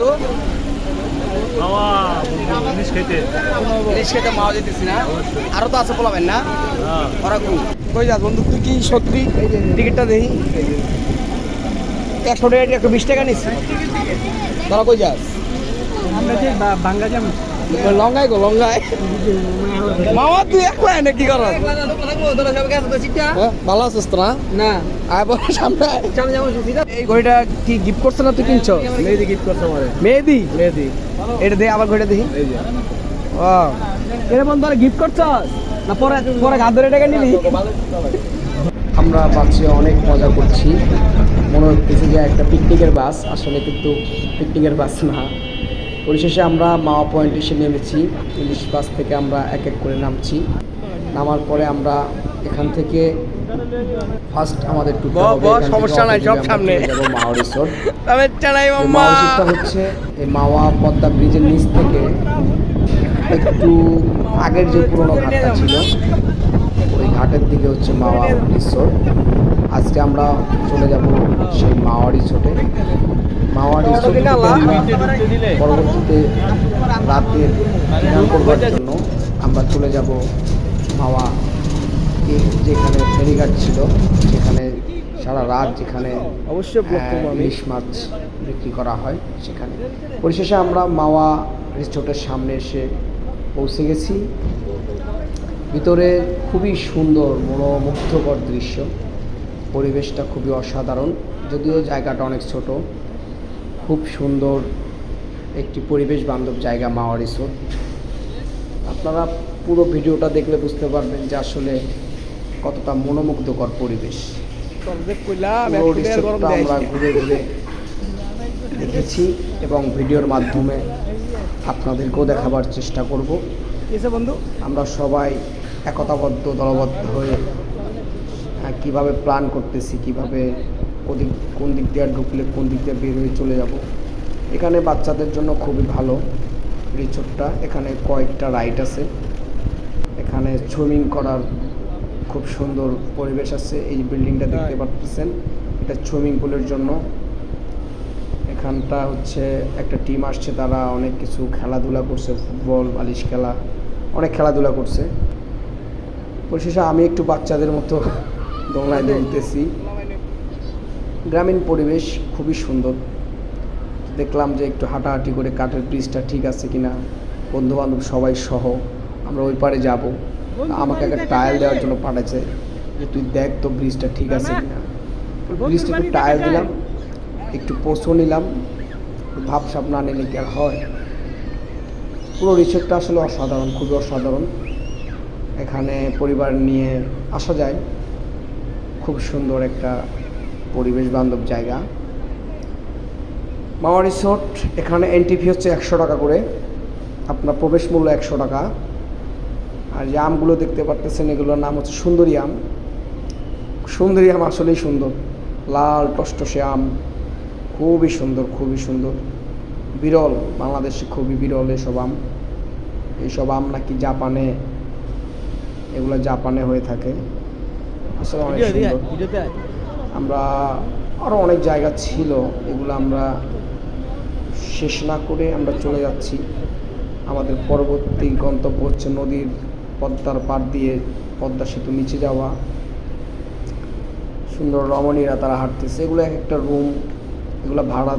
তো? বাবা জিনিস খেতে। ইলিশ খেতে মাও যেতেছি না। আরও তো আছে পোলাবেন না? হ্যাঁ। ওরা কই? যাস বন্ধু? তুই কি সত্যি টিকিটটা দেখি একশো টাকা একশো বিশ টাকা নিস তোরা কই যাস? আমরা যে বাংলা যাম লঙ্গাই গো লঙ্গাই মামা তুই একলা কর ভালো আছিস তো না? না। আয় বল সামনে এই ঘড়িটা কি গিফট করছে না তুই কিনছো? মেহেদি গিফট করছে আমারে। মেহেদি? মেহেদি। এটা দে আবার ঘড়িটা দেখি। ও গিফট করছ না পরে পরে ধরে টাকা নিবি আমরা বাসে অনেক মজা করছি। মনে হচ্ছে যে একটা পিকনিকের বাস। আসলে কিন্তু পিকনিকের বাস না। পরিশেষে আমরা মাওয়া পয়েন্ট এসে নেমেছি। ইলিশ বাস থেকে আমরা এক এক করে নামছি। নামার পরে আমরা এখান থেকে ফার্স্ট আমাদের টুকু সমস্যা নাই, সব সামনে। যাব মাওয়া রিসোর্ট তবে চালাই হচ্ছে এই মাওয়া পদ্মা ব্রিজের নিচ থেকে একটু আগের যে পুরোনো ঘাটটা ছিল ওই ঘাটের দিকে হচ্ছে মাওয়া রিসোর্ট আজকে আমরা চলে যাব সেই মাওয়া রিসোর্টে মাওয়া রিসোর্টে পরবর্তীতে রাতের ডিনার করবার জন্য আমরা চলে যাব মাওয়া এ- যেখানে ফেরিঘাট ছিল সেখানে সারা রাত যেখানে আমি। ইলিশ মাছ বিক্রি করা হয় সেখানে। পরিশেষে আমরা মাওয়া রিসোর্টের সামনে এসে পৌঁছে গেছি। ভিতরে খুবই সুন্দর মনোমুগ্ধকর দৃশ্য। পরিবেশটা খুবই অসাধারণ যদিও জায়গাটা অনেক ছোট। খুব সুন্দর একটি পরিবেশ বান্ধব জায়গা মাওয়া রিসোর্ট। আপনারা পুরো ভিডিওটা দেখলে বুঝতে পারবেন যে আসলে কতটা মনোমুগ্ধকর পরিবেশ। আমরা ঘুরে ঘুরে দেখেছি এবং ভিডিওর মাধ্যমে আপনাদেরকেও দেখাবার চেষ্টা করব। বন্ধু? আমরা সবাই একতাবদ্ধ দলবদ্ধ হয়ে আহ, কীভাবে প্ল্যান করতেছি কীভাবে ওদিক কোন দিক দিয়ে ঢুকলে কোন দিক দিয়ে বের হয়ে চলে যাব। এখানে বাচ্চাদের জন্য খুবই ভালো রিসোর্টটা এখানে কয়েকটা রাইড আছে। এখানে সুইমিং করার খুব সুন্দর পরিবেশ আছে এই বিল্ডিংটা দেখতে পাচ্ছেন এটা সুইমিং পুলের জন্য। এখানটা হচ্ছে একটা টিম আসছে তারা অনেক কিছু খেলাধুলা করছে ফুটবল বালিশ খেলা অনেক খেলাধুলা করছে। পরিশেষে আমি একটু বাচ্চাদের মতো দোলনায় দুলতেছি গ্রামীণ পরিবেশ খুবই সুন্দর। দেখলাম যে একটু হাঁটাহাঁটি করে কাঠের ব্রিজটা ঠিক আছে কিনা। বন্ধু বান্ধব সবাই সহ আমরা ওই পারে যাব। আমাকে একটা টায়াল দেওয়ার জন্য পাঠাচ্ছে যে তুই দেখ তো ব্রিজটা ঠিক আছে ব্রিজটা একটু টায়াল দিলাম, একটু পোস্টও নিলাম, ভাবসাব না নিলে কি আর হয়। পুরো রিসোর্টটা আসলে অসাধারণ, খুবই অসাধারণ। এখানে পরিবার নিয়ে আসা যায়। খুব সুন্দর একটা পরিবেশ বান্ধব জায়গা। মাওয়া রিসোর্ট, এখানে এন্ট্রি ফি হচ্ছে একশো টাকা করে। আপনার প্রবেশ মূল্য একশো টাকা। আর যে আমগুলো দেখতে পারতেছেন এগুলোর নাম হচ্ছে সুন্দরী আম। সুন্দরী আম আসলেই সুন্দর। লাল টসটসে আম খুবই সুন্দর খুবই সুন্দর। বিরল বাংলাদেশে খুবই বিরল এসব আম। এইসব আম নাকি জাপানে এগুলো জাপানে হয়ে থাকে। আসলে অনেক সুন্দর। আমরা আরও অনেক জায়গা ছিল এগুলো আমরা শেষ না করে আমরা চলে যাচ্ছি। আমাদের পরবর্তী গন্তব্য হচ্ছে নদীর পদ্মার দিয়ে পদ্মা সেতু নিচে যাওয়া, সুন্দর রমণীরা তারা হাঁটতেছে। এগুলো এক একটা রুম এগুলো ভাড়া